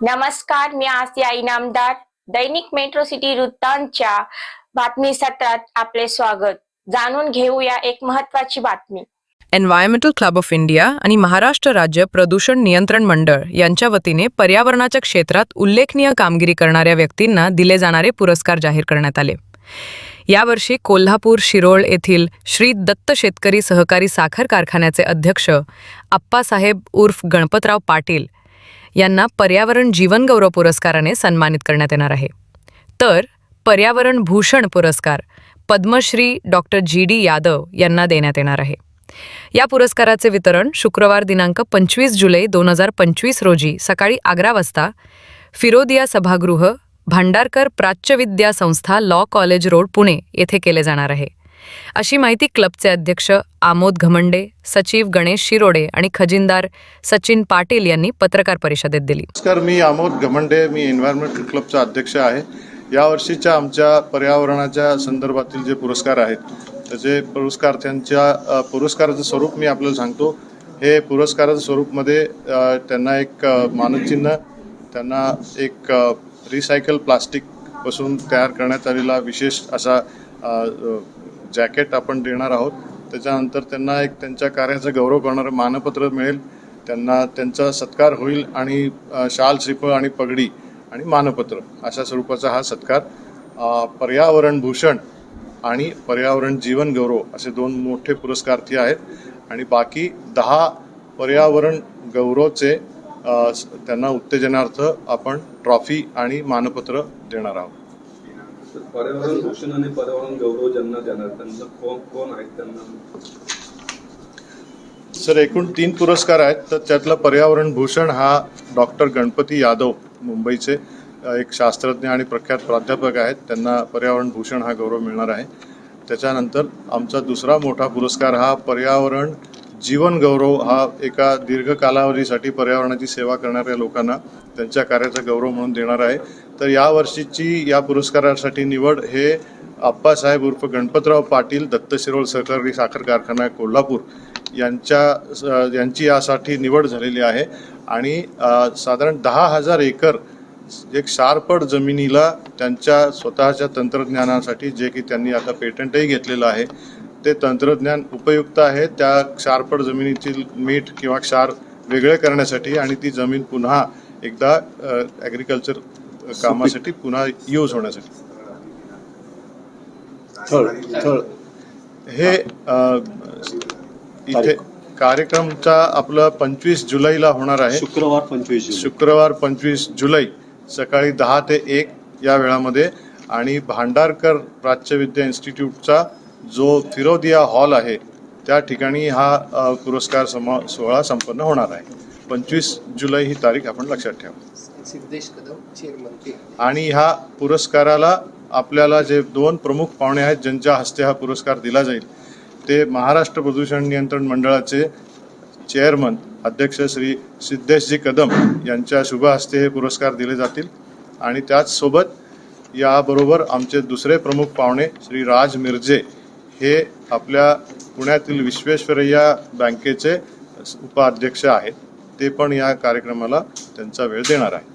नमस्कार मी आसिया इनामदार दैनिक metro city वृत्तांतच्या बातमी सत्रात आपले स्वागत. जाणून घेऊया एक महत्वाची बातमी. एन्व्हायरमेंटल क्लब ऑफ इंडिया आणि महाराष्ट्र राज्य प्रदूषण नियंत्रण मंडळ यांच्या वतीने पर्यावरणाच्या क्षेत्रात उल्लेखनीय कामगिरी करणाऱ्या व्यक्तींना दिले जाणारे पुरस्कार जाहीर करण्यात आले. यावर्षी कोल्हापूर शिरोळ येथील श्री दत्त शेतकरी सहकारी साखर कारखान्याचे अध्यक्ष आप्पासाहेब उर्फ गणपतराव पाटील यांना पर्यावरण जीवनगौरव पुरस्काराने सन्मानित करण्यात येणार आहे. तर पर्यावरण भूषण पुरस्कार Padmashri doctor G D Yadav यांना देण्यात येणार आहे. या पुरस्काराचे वितरण शुक्रवार दिनांक पंचवीस जुलै दोन हजार पंचवीस रोजी सकाळी अकरा वाजता फिरोदिया सभागृह भांडारकर प्राच्यविद्या संस्था लॉ कॉलेज रोड पुणे येथे केले जाणार आहे. अशी माहिती क्लबचे अध्यक्ष आमोद घमंडे सचिव गणेश शिरोडे आणि खजिनदार सचिन पाटील यांनी पत्रकार परिषदेत दिली. नमस्कार मी आमोद घमंडे मी एन्व्हायरमेंटल क्लबचा अध्यक्ष आहे. यावर्षीच्या आमच्या पर्यावरणाच्या संदर्भातील जे पुरस्कार आहेत त्याचे पुरस्कार त्यांच्या पुरस्काराचं स्वरूप मी आपल्याला सांगतो. हे पुरस्काराचं स्वरूपमध्ये त्यांना एक मानचिन्ह त्यांना एक रिसायकल प्लास्टिकपासून तयार करण्यात आलेला विशेष असा जॅकेट आपण देणार आहोत. त्याच्यानंतर त्यांना एक त्यांच्या कार्याचा गौरव करणारं मानपत्र मिळेल. त्यांना त्यांचा सत्कार होईल आणि शाल श्रीफळ आणि पगडी आणि मानपत्र अशा स्वरूपाचा हा सत्कार. पर्यावरण भूषण आणि पर्यावरण जीवन गौरव असे दोन मोठे पुरस्कार्थी आहेत. आणि बाकी दहा पर्यावरण गौरवचे त्यांना उत्तेजनार्थ आपण ट्रॉफी आणि मानपत्र देणार आहोत. पर्यावरण भूषण आणि पर्यावरण गौरव ज्यांना देणार त्यांना कोण कोण आहेत त्यांना? सर एकूण तीन पुरस्कार आहेत. तर त्यातला पर्यावरण भूषण हा डॉक्टर गणपती यादव मुंबईचे एक शास्त्रज्ञ आणि प्रख्यात प्राध्यापक आहेत. त्यांना पर्यावरण भूषण हा गौरव मिळणार आहे. त्याच्यानंतर आमचा दुसरा मोठा पुरस्कार हा पर्यावरण जीवन गौरव हा एका दीर्घ कालावधीसाठी पर्यावरणाची सेवा करणाऱ्या लोकांना त्यांच्या कार्याचा गौरव म्हणून देणार आहे. तर या वर्षीची या पुरस्कारासाठी निवड हे आप्पासाहेब उर्फ गणपतराव पाटील दत्त शिरोळ सहकारी साखर कारखाना कोल्हापूर यांच्या यांची यासाठी निवड झालेली आहे. आणि साधारण दहा हजार एकर एक शारपड जमिनीला त्यांच्या स्वतःच्या तंत्रज्ञानासाठी जे की त्यांनी आता पेटंटही घेतलेलं आहे ते तंत्रज्ञान उपयुक्त आहे. त्या क्षारपड जमिनीतील मीठ किंवा क्षार वेगळे करण्यासाठी आणि ती जमीन पुन्हा एकदा ॲग्रिकल्चर कामासाठी पुन्हा यूज होण्यासाठी. हे अ, इथे कार्यक्रमचा आपला पंचवीस जुलैला होणार आहे. शुक्रवार पंचवीस शुक्रवार पंचवीस जुलै सकाळी दहा ते एक या वेळामध्ये. आणि भांडारकर प्राच्यविद्या इन्स्टिट्यूटचा जो फिरोदिया हॉल आहे त्या ठिकाणी हा पुरस्कार समा सोहळा संपन्न होणार आहे. पंचवीस जुलै ही तारीख आपण लक्षात ठेवा. सिद्धेश कदम चेअरमन आणि ह्या पुरस्काराला आपल्याला जे दोन प्रमुख पाहुणे आहेत ज्यांच्या हस्ते हा पुरस्कार दिला जाईल ते महाराष्ट्र प्रदूषण नियंत्रण मंडळाचे चेअरमन अध्यक्ष श्री सिद्धेशजी कदम यांच्या शुभ हस्ते हे पुरस्कार दिले जातील. आणि त्याचसोबत याबरोबर आमचे दुसरे प्रमुख पाहुणे श्री राज मिर्जे हे आपल्या पुण्यातील विश्वेश्वरय्या बँकेचे उपाध्यक्ष आहेत. ते पण या कार्यक्रमाला त्यांचा वेळ देणार आहे